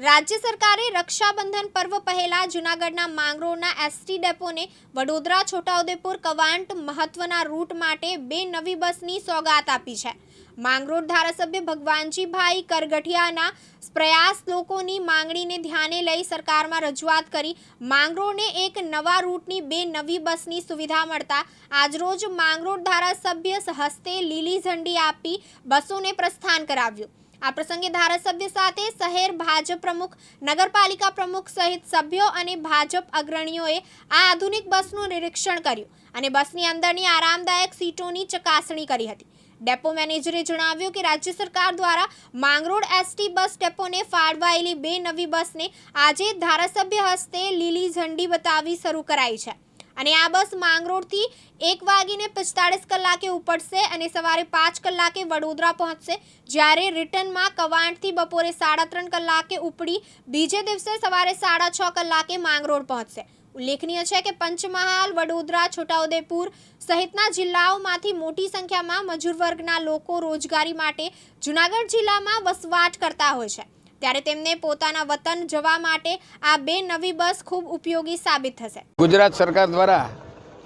રાજ્ય સરકારે રક્ષાબંધન પર્વ પહેલા જૂનાગઢના માંગરોળના એસટી ડેપોને વડોદરા, છોટાઉદેપુર, કવાંટ મહત્વના રૂટ માટે બે નવી બસની સોગાત આપી છે. માંગરોળ ધારાસભ્ય ભગવાનજીભાઈ કરગઠિયાના પ્રયાસ લોકોની માંગણીને ધ્યાને લઈ સરકારમાં રજૂઆત કરી માંગરોળને એક નવા રૂટની બે નવી બસની સુવિધા મળતા આજરોજ માંગરોળ ધારાસભ્ય હસ્તે લીલી ઝંડી આપી બસોને પ્રસ્થાન કરાવ્યું. આ પ્રસંગે ધારાસભ્ય સાથે શહેર ભાજપ પ્રમુખ, નગરપાલિકા પ્રમુખ સહિત સભ્યો અને ભાજપ અગ્રણીઓએ આ આધુનિક બસનું નિરીક્ષણ કર્યું અને બસની અંદરની આરામદાયક સીટોની ચકાસણી કરી હતી. ડેપો મેનેજરે જણાવ્યું કે રાજ્ય સરકાર દ્વારા માંગરોળ એસટી બસ ડેપોને ફાળવાયેલી બે નવી બસને આજે ધારાસભ્ય હસ્તે લીલી ઝંડી બતાવી શરૂ કરાઈ છે. અને આ બસ માંગરોળથી એક વાગીને પિસ્તાળીસ કલાકે ઉપડશે અને સવારે પાંચ કલાકે વડોદરા પહોંચશે. જ્યારે રિટર્નમાં કવાંટથી બપોરે સાડા ત્રણ કલાકે ઉપડી, બીજે દિવસે સવારે સાડા છ કલાકે માંગરોળ પહોંચશે. ઉલ્લેખનીય છે કે પંચમહાલ, વડોદરા, છોટાઉદેપુર સહિતના જિલ્લાઓમાંથી મોટી સંખ્યામાં મજૂર વર્ગના લોકો રોજગારી માટે જૂનાગઢ જિલ્લામાં વસવાટ કરતા હોય છે. ત્યારે તેમને પોતાના વતન જવા માટે આ બે નવી બસ ખૂબ ઉપયોગી સાબિત થશે. ગુજરાત સરકાર દ્વારા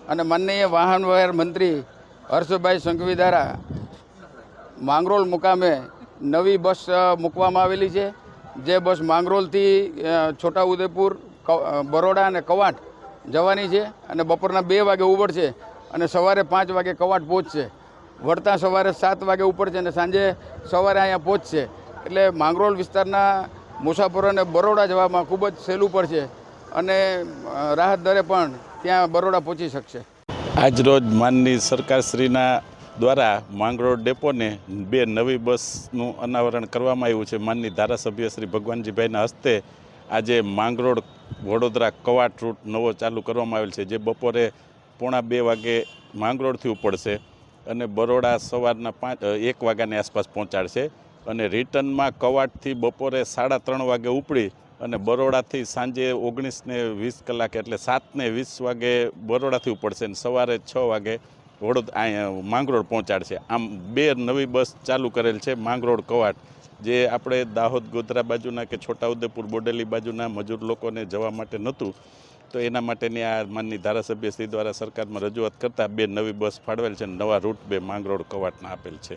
અને માનનીય વાહન વ્યવહાર મંત્રી હર્ષભાઈ સંઘવી દ્વારા માંગરોલ મુકામે નવી બસ મૂકવામાં આવેલી છે. જે બસ માંગરોલથી છોટાઉદેપુર બરોડા અને કવાંટ જવાની છે અને બપોરના બે વાગે ઉપડશે અને સવારે પાંચ વાગે કવાંટ પહોંચશે. વળતા સવારે સાત વાગે ઉપડશે અને સાંજે સવારે અહીંયા પહોંચશે. એટલે માંગરોળ વિસ્તારના મુસાફરોને બરોડા જવામાં ખૂબ જ સહેલું પડશે અને રાહત દરે પણ ત્યાં બરોડા પહોંચી શકશે. આજરોજ માનની સરકારશ્રીના દ્વારા માંગરોળ ડેપોને બે નવી બસનું અનાવરણ કરવામાં આવ્યું છે. માનની ધારાસભ્ય શ્રી ભગવાનજીભાઈના હસ્તે આજે માંગરોળ વડોદરા કવાટ રૂટ નવો ચાલુ કરવામાં આવેલ છે, જે બપોરે પોણા બે વાગે માંગરોળથી ઉપડશે અને બરોડા સવારના પાંચ એક વાગ્યાની આસપાસ પહોંચાડશે. અને રિટર્નમાં કવાટથી બપોરે સાડા ત્રણ વાગે ઉપડી અને બરોડાથી સાંજે ઓગણીસને વીસ કલાકે એટલે સાતને વીસ વાગે બરોડાથી ઉપડશે અને સવારે છ વાગે વડોદ માંગરોળ પહોંચાડશે. આમ બે નવી બસ ચાલુ કરેલ છે, માંગરોળ કવાટ, જે આપણે દાહોદ ગોધરા બાજુના કે છોટાઉદેપુર બોડેલી બાજુના મજૂર લોકોને જવા માટે નહોતું. તો એના માટેની આ માનની ધારાસભ્ય શ્રી દ્વારા સરકારમાં રજૂઆત કરતાં બે નવી બસ ફાળવેલ છે નવા રૂટ બે માંગરોળ કવાટના આપેલ છે.